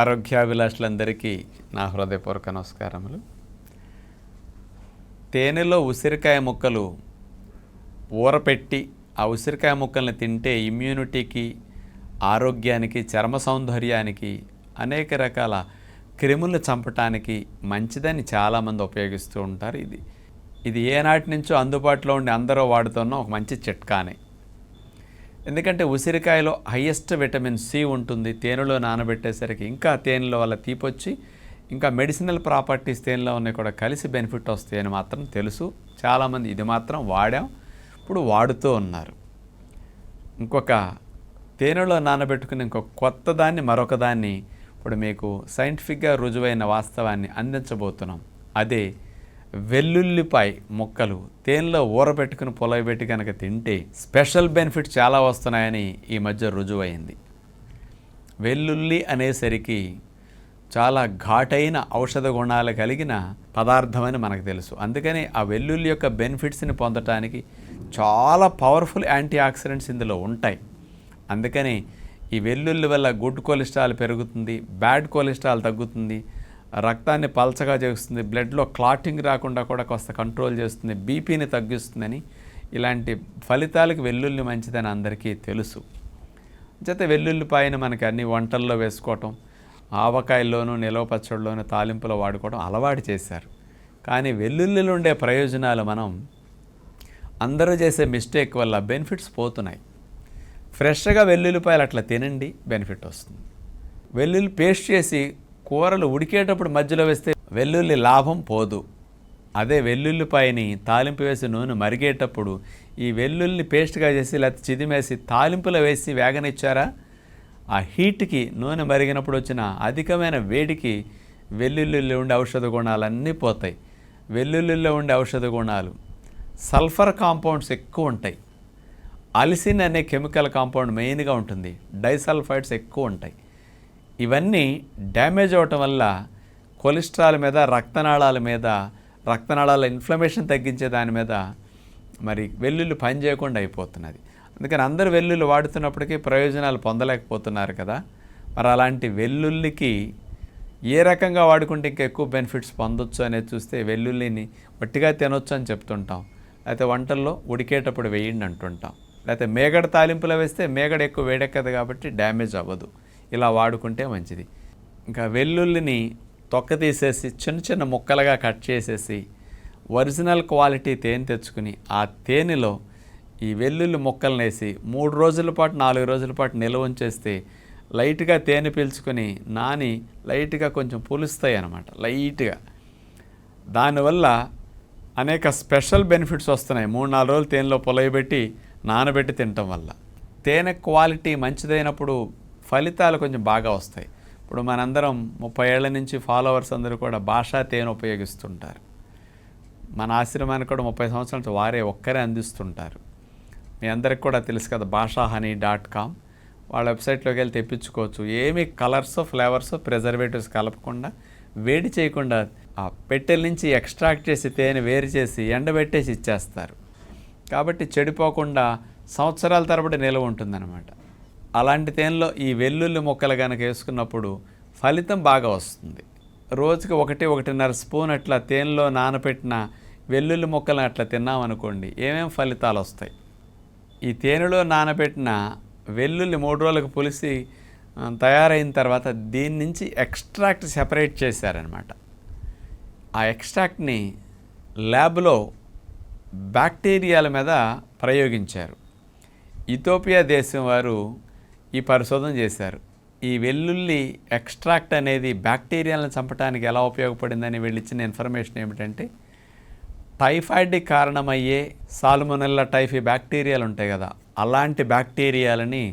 ఆరోగ్యాభిలాషులందరికీ నా హృదయపూర్వక నమస్కారములు. తేనెలో ఉసిరికాయ ముక్కలు ఊరపెట్టి ఆ ఉసిరికాయ ముక్కల్ని తింటే ఇమ్యూనిటీకి ఆరోగ్యానికి చర్మ సౌందర్యానికి అనేక రకాల క్రిములను చంపటానికి మంచిదని చాలామంది ఉపయోగిస్తూ ఉంటారు. ఇది ఇది ఏనాటి నుంచో అందుబాటులో ఉండి అందరూ వాడుతున్న ఒక మంచి చిట్కానే. ఎందుకంటే ఉసిరికాయలో హయ్యెస్ట్ విటమిన్ సి ఉంటుంది. తేనెలో నానబెట్టేసరికి ఇంకా తేనెలో వల్ల తీపొచ్చి ఇంకా మెడిసినల్ ప్రాపర్టీస్ తేనెలో ఉన్నాయి కూడా కలిసి బెనిఫిట్ వస్తాయని మాత్రం తెలుసు. చాలామంది ఇది మాత్రం వాడాం ఇప్పుడు వాడుతూ ఉన్నారు. ఇంకొక తేనెలో నానబెట్టుకుని ఇంకొక కొత్త దాన్ని మరొక దాన్ని ఇప్పుడు మీకు సైంటిఫిక్గా రుజువైన వాస్తవాన్ని అందించబోతున్నాం. అదే వెల్లుల్లిపాయ ముక్కలు తేనెలో ఊరబెట్టుకుని పొలవబెట్టి కనుక తింటే స్పెషల్ బెనిఫిట్ చాలా వస్తున్నాయని ఈ మధ్య రుజువైంది. వెల్లుల్లి అనేసరికి చాలా ఘాటైన ఔషధ గుణాలు కలిగిన పదార్థమని మనకు తెలుసు. అందుకని ఆ వెల్లుల్లి యొక్క బెనిఫిట్స్ని పొందటానికి చాలా పవర్ఫుల్ యాంటీ ఆక్సిడెంట్స్ ఇందులో ఉంటాయి. అందుకని ఈ వెల్లుల్లి వల్ల గుడ్ కొలెస్ట్రాల్ పెరుగుతుంది బ్యాడ్ కొలెస్ట్రాల్ తగ్గుతుంది రక్తాన్ని పల్చగా చేస్తుంది బ్లడ్లో క్లాటింగ్ రాకుండా కూడా కొంత కంట్రోల్ చేస్తుంది బీపీని తగ్గిస్తుందని ఇలాంటి ఫలితాలకు వెల్లుల్లి మంచిదని అందరికీ తెలుసు. జత వెల్లుల్లిపాయని మనకి అన్ని వంటల్లో వేసుకోవటం ఆవకాయల్లోనూ నిలవ పచ్చడిలోనూ తాలింపులో వాడుకోవడం అలవాటు చేశారు. కానీ వెల్లుల్లిలో ఉండే ప్రయోజనాలు మనం అందరూ చేసే మిస్టేక్ వల్ల బెనిఫిట్స్ పోతున్నాయి. ఫ్రెష్గా వెల్లుల్లిపాయలు అట్లా తినండి బెనిఫిట్ వస్తుంది. వెల్లుల్లి పేస్ట్ చేసి కూరలు ఉడికేటప్పుడు మధ్యలో వేస్తే వెల్లుల్లి లాభం పోదు. అదే వెల్లుల్లిపాయని తాలింపు వేసి నూనె మరిగేటప్పుడు ఈ వెల్లుల్లి పేస్ట్గా చేసి లేకపోతే చిదిమేసి తాలింపులో వేసి వేగనిచ్చారా? ఆ హీట్కి నూనె మరిగినప్పుడు వచ్చిన అధికమైన వేడికి వెల్లుల్లిలో ఉండే ఔషధ గుణాలన్నీ పోతాయి. వెల్లుల్లిలో ఉండే ఔషధ గుణాలు సల్ఫర్ కాంపౌండ్స్ ఎక్కువ ఉంటాయి. అలిసిన్ అనే కెమికల్ కాంపౌండ్ మెయిన్గా ఉంటుంది. డైసల్ఫైడ్స్ ఎక్కువ ఉంటాయి. ఇవన్నీ డ్యామేజ్ అవ్వటం వల్ల కొలెస్ట్రాల్ మీద రక్తనాళాల మీద రక్తనాళాల ఇన్ఫ్లమేషన్ తగ్గించే దాని మీద మరి వెల్లుల్లి పని చేయకుండా అయిపోతున్నది. అందుకని అందరు వెల్లుల్లి వాడుతున్నప్పటికీ ప్రయోజనాలు పొందలేకపోతున్నారు కదా. మరి అలాంటి వెల్లుల్లికి ఏ రకంగా వాడుకుంటే ఇంకా ఎక్కువ బెనిఫిట్స్ పొందొచ్చు అనేది చూస్తే వెల్లుల్లిని వట్టిగా తినొచ్చు అని చెప్తుంటాం. లేకపోతే వంటల్లో ఉడికేటప్పుడు వేయండి అంటుంటాం. లేకపోతే మేగడ తాలింపులో వేస్తే మేగడ ఎక్కువ వేడెక్కదు కాబట్టి డ్యామేజ్ అవ్వదు. ఇలా వాడుకుంటే మంచిది. ఇంకా వెల్లుల్లిని తొక్క తీసేసి చిన్న చిన్న ముక్కలుగా కట్ చేసేసి ఒరిజినల్ క్వాలిటీ తేనె తెచ్చుకుని ఆ తేనెలో ఈ వెల్లుల్లి ముక్కలను వేసి మూడు రోజుల పాటు నాలుగు రోజుల పాటు నిల్వ ఉంచేస్తే లైట్గా తేనె పీల్చుకొని నాని లైట్గా కొంచెం పులుస్తాయి అన్నమాట లైట్గా. దానివల్ల అనేక స్పెషల్ బెనిఫిట్స్ వస్తున్నాయి. మూడు నాలుగు రోజులు తేనెలో పొలయబెట్టి నానబెట్టి తినటం వల్ల. తేనె క్వాలిటీ మంచిదైనప్పుడు ఫలితాలు కొంచెం బాగా వస్తాయి. ఇప్పుడు మనందరం ముప్పై ఏళ్ళ నుంచి ఫాలోవర్స్ అందరూ కూడా భాషా తేనె ఉపయోగిస్తుంటారు. మన ఆశ్రమానికి కూడా ముప్పై సంవత్సరాల నుంచి వారే ఒక్కరే అందిస్తుంటారు. మీ అందరికి కూడా తెలుసు కదా భాషా హనీ డాట్ కామ్. వాళ్ళ వెబ్సైట్లోకి వెళ్ళి తెప్పించుకోవచ్చు. ఏమి కలర్స్ ఫ్లేవర్స్ ప్రిజర్వేటివ్స్ కలపకుండా వేడి చేయకుండా ఆ పెట్టెల నుంచి ఎక్స్ట్రాక్ట్ చేసి తేనె వేరు చేసి ఎండబెట్టేసి ఇచ్చేస్తారు. కాబట్టి చెడిపోకుండా సంవత్సరాల తరబడి నిల్వ ఉంటుందన్నమాట. అలాంటి తేనెలో ఈ వెల్లుల్లి మొక్కలు కనుక వేసుకున్నప్పుడు ఫలితం బాగా వస్తుంది. రోజుకి ఒకటి ఒకటిన్నర స్పూన్ అట్లా తేనెలో నానబెట్టిన వెల్లుల్లి మొక్కలను అట్లా తిన్నామనుకోండి ఏమేమి ఫలితాలు వస్తాయి? ఈ తేనెలో నానబెట్టిన వెల్లుల్లి మూడు రోజులకు పులిసి తయారైన తర్వాత దీని నుంచి ఎక్స్ట్రాక్ట్ సెపరేట్ చేశారనమాట. ఆ ఎక్స్ట్రాక్ట్ని ల్యాబ్లో బ్యాక్టీరియాల మీద ప్రయోగించారు. ఇథోపియా దేశం వారు ఈ పరిశోధన చేశారు. ఈ వెల్లుల్లి ఎక్స్ట్రాక్ట్ అనేది బ్యాక్టీరియాలను చంపడానికి ఎలా ఉపయోగపడిందని వీళ్ళు ఇచ్చిన ఇన్ఫర్మేషన్ ఏమిటంటే టైఫాయిడ్కి కారణమయ్యే సాల్మొనెల్లా టైఫీ బ్యాక్టీరియాలు ఉంటాయి కదా అలాంటి బ్యాక్టీరియాలని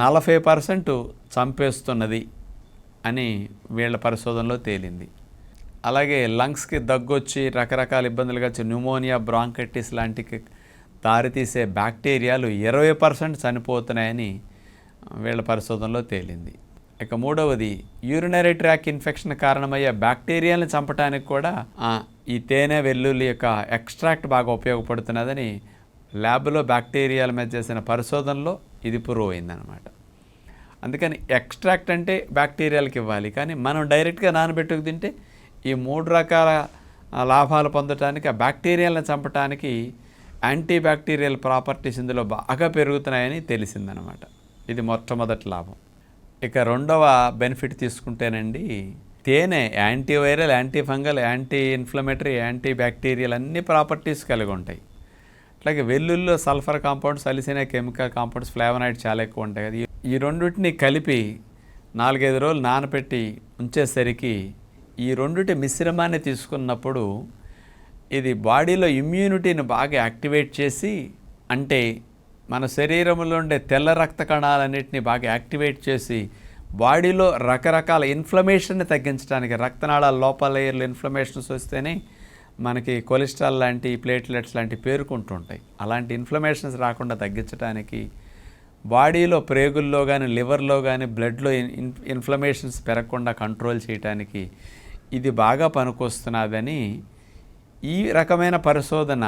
నలభై పర్సెంట్ చంపేస్తున్నది అని వీళ్ళ పరిశోధనలో తేలింది. అలాగే లంగ్స్కి దగ్గొచ్చి రకరకాల ఇబ్బందులుగా వచ్చి న్యూమోనియా బ్రాంకైటిస్ లాంటికి దారితీసే బ్యాక్టీరియాలు ఇరవై పర్సెంట్ చనిపోతున్నాయని వీళ్ళ పరిశోధనలో తేలింది. ఇక మూడవది యూరినరీ ట్రాక్ ఇన్ఫెక్షన్ కారణమయ్యే బ్యాక్టీరియాలను చంపడానికి కూడా ఈ తేనె వెల్లుల్లి యొక్క ఎక్స్ట్రాక్ట్ బాగా ఉపయోగపడుతున్నదని ల్యాబ్లో బ్యాక్టీరియాల మీద చేసిన పరిశోధనలో ఇది ప్రూవ్ అయిందనమాట అందుకని ఎక్స్ట్రాక్ట్ అంటే బ్యాక్టీరియాలకు ఇవ్వాలి. కానీ మనం డైరెక్ట్గా నానబెట్టుకు తింటే ఈ మూడు రకాల లాభాలు పొందటానికి ఆ బ్యాక్టీరియాలను చంపటానికి యాంటీ బ్యాక్టీరియల్ ప్రాపర్టీస్ ఇందులో బాగా పెరుగుతున్నాయని తెలిసిందనమాట ఇది మొట్టమొదటి లాభం. ఇక రెండవ బెనిఫిట్ తీసుకుంటేనండి తేనె antiviral anti fungal anti inflammatory anti bacterial అన్ని ప్రాపర్టీస్ కలిగి ఉంటాయి. అట్లాగే వెల్లుల్లో sulphur compounds allicin chemical compounds flavonoid చాలా ఎక్కువ ఉంటాయి. కదా ఈ- రెండింటిని కలిపి నాలుగైదు రోజులు నానబెట్టి ఉంచేసరికి ఈ రెండిటి మిశ్రమాన్ని తీసుకున్నప్పుడు ఇది బాడీలో ఇమ్యూనిటీని బాగా యాక్టివేట్ చేసి అంటే మన శరీరంలో ఉండే తెల్ల రక్త కణాలన్నింటినీ బాగా యాక్టివేట్ చేసి బాడీలో రకరకాల ఇన్ఫ్లమేషన్ని తగ్గించడానికి రక్తనాళాల లోపల లేయర్లు ఇన్ఫ్లమేషన్స్ వస్తేనే మనకి కొలెస్ట్రాల్ లాంటి ప్లేట్లెట్స్ లాంటి పేరుకుంటుంటాయి. అలాంటి ఇన్ఫ్లమేషన్స్ రాకుండా తగ్గించడానికి బాడీలో ప్రేగుల్లో కానీ లివర్లో కానీ బ్లడ్లో ఇన్ ఇన్ఫ్లమేషన్స్ పెరగకుండా కంట్రోల్ చేయడానికి ఇది బాగా పనికొస్తున్నదని ఈ రకమైన పరిశోధన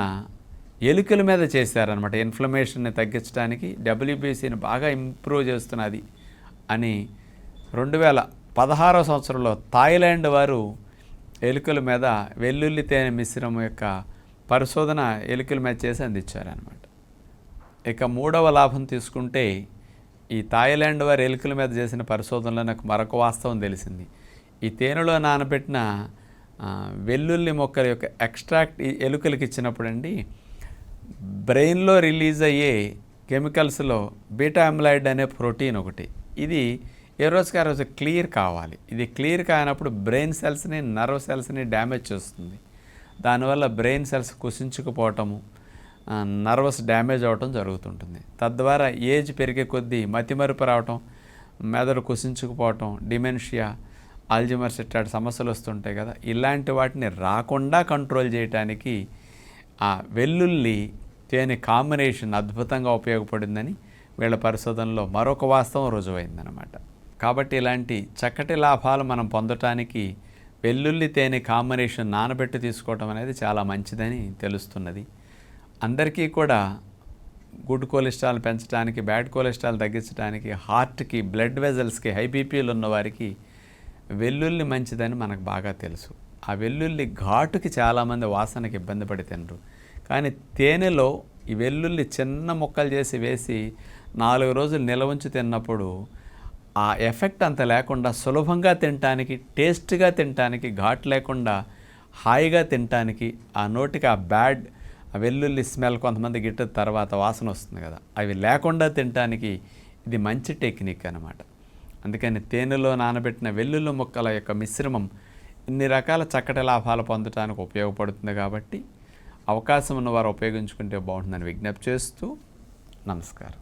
ఎలుకల మీద చేశారనమాట ఇన్ఫ్లమేషన్ని తగ్గించడానికి డబ్ల్యూబీసీని బాగా ఇంప్రూవ్ చేస్తున్నది అని రెండు వేల పదహారో సంవత్సరంలో థాయిలాండ్ వారు ఎలుకల మీద వెల్లుల్లి తేనె మిశ్రమం యొక్క పరిశోధన ఎలుకల మీద చేసి అందించారనమాట ఇక మూడవ లాభం తీసుకుంటే ఈ థాయిలాండ్ వారి ఎలుకల మీద చేసిన పరిశోధనలో నాకు మరొక వాస్తవం తెలిసింది. ఈ తేనెలో నానబెట్టిన వెల్లుల్లి మొక్కల యొక్క ఎక్స్ట్రాక్ట్ ఎలుకలకి ఇచ్చినప్పుడు అండి బ్రెయిన్లో రిలీజ్ అయ్యే కెమికల్స్లో బీటా అమ్లాయిడ్ అనే ప్రోటీన్ ఒకటి. ఇది ఏ రోజుకి ఆ రోజు క్లియర్ కావాలి. ఇది క్లియర్ కానప్పుడు బ్రెయిన్ సెల్స్ని నర్వ్ సెల్స్ని డ్యామేజ్ చేస్తుంది. దానివల్ల బ్రెయిన్ సెల్స్ కుసించుకుపోవటము నర్వస్ డ్యామేజ్ అవ్వటం జరుగుతుంటుంది. తద్వారా ఏజ్ పెరిగే కొద్దీ మతిమరుపు రావటం మెదడు కుసించుకుపోవటం డిమెన్షియా అల్జిమర్స్ ఇట్లాంటి సమస్యలు వస్తుంటాయి కదా. ఇలాంటి వాటిని రాకుండా కంట్రోల్ చేయడానికి ఆ వెల్లుల్లి తేనె కాంబినేషన్ అద్భుతంగా ఉపయోగపడిందని వీళ్ళ పరిశోధనలో మరొక వాస్తవం రుజువైందనమాట కాబట్టి ఇలాంటి చక్కటి లాభాలు మనం పొందటానికి వెల్లుల్లి తేనె కాంబినేషన్ నానబెట్టి తీసుకోవటం అనేది చాలా మంచిదని తెలుస్తున్నది. అందరికీ కూడా గుడ్ కొలెస్ట్రాల్ పెంచడానికి బ్యాడ్ కొలెస్ట్రాల్ తగ్గించడానికి హార్ట్కి బ్లడ్ వెజల్స్కి హై బీపీలు ఉన్న వారికి వెల్లుల్లి మంచిదని మనకు బాగా తెలుసు. ఆ వెల్లుల్లి ఘాటుకి చాలామంది వాసనకి ఇబ్బంది పడి తినరు. కానీ తేనెలో ఈ వెల్లుల్లి చిన్న ముక్కలు చేసి వేసి నాలుగు రోజులు నిల్వ ఉంచి తిన్నప్పుడు ఆ ఎఫెక్ట్ అంత లేకుండా సులభంగా తినటానికి టేస్ట్గా తినటానికి ఘాట్ లేకుండా హాయిగా తినటానికి ఆ నోటికి ఆ బ్యాడ్ ఆ వెల్లుల్లి స్మెల్ కొంతమంది గిట్ట తర్వాత వాసన వస్తుంది కదా. అవి లేకుండా తినటానికి ఇది మంచి టెక్నిక్ అనమాట అందుకని తేనెలో నానబెట్టిన వెల్లుల్లి ముక్కల యొక్క మిశ్రమం ఇన్ని రకాల చక్కటి లాభాలు పొందడానికి ఉపయోగపడుతుంది కాబట్టి అవకాశం ఉన్నవారు ఉపయోగించుకుంటే బాగుంటుందని విజ్ఞప్తి చేస్తూ నమస్కారం.